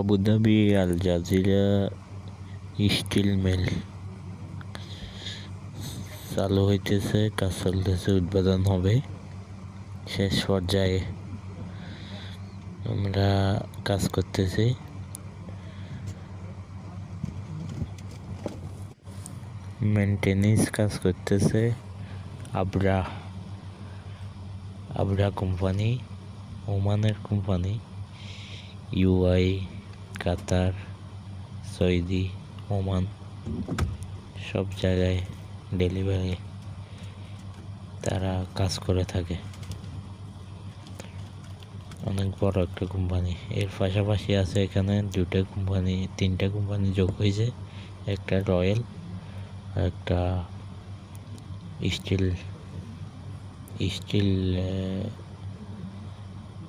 Abu Dhabi Al Jazeera steel mill চালু হইতেছে কাজ চলতেছে উদ্বোধন হবে। শেষ পর্যায়ে আমরা কাজ করতেছি। মেনটেনেন্স কাজ করতেছে আবরা আবরা কোম্পানি ওমানের company UAE Qatar, Saudi, Oman সব জায়গায় ডেলিভারি তারা কাজ করে থাকে। অনেক বড় একটা কোম্পানি। এর পাশাপাশি আছে এখানে দুটো কোম্পানি, তিনটা কোম্পানি যোগ হয়েছে। একটা রয়্যাল, একটা স্টিল স্টিল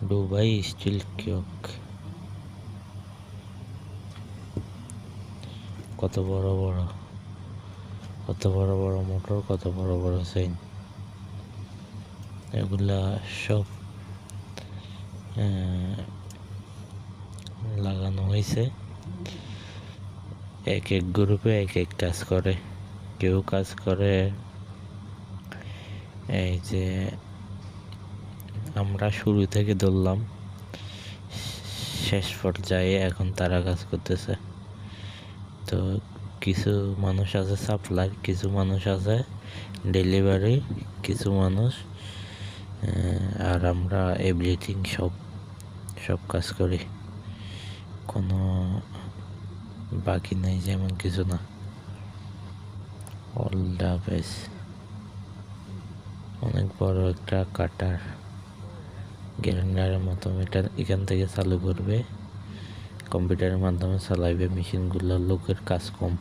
দুবাই স্টিল কিওক। কত বড় বড়, কত বড় বড় মোটর কত বড় বড় চেইন এগুলা সব লাগানো হয়েছে। এক এক গ্রুপে এক এক কাজ করে। কেউ কাজ করে এই যে আমরা শুরু থেকে ধরলাম। শেষ পর্যায়ে এখন তারা কাজ করতেছে। তো কিছু মানুষ আছে সাপ্লাই কিছু মানুষ আছে ডেলিভারি কিছু মানুষ আর আমরা এভরিথিং সব সব কাজ করি। কোনো বাকি নেই যেমন কিছু না। অল দ্য বেস্ট অনেক বড় একটা কাটার গ্যারেন্ডারের মতো এটা এখান থেকে চালু করবে। কম্পিউটারের মাধ্যমে চালাইবে মেশিনগুলো লোকের কাজ কম।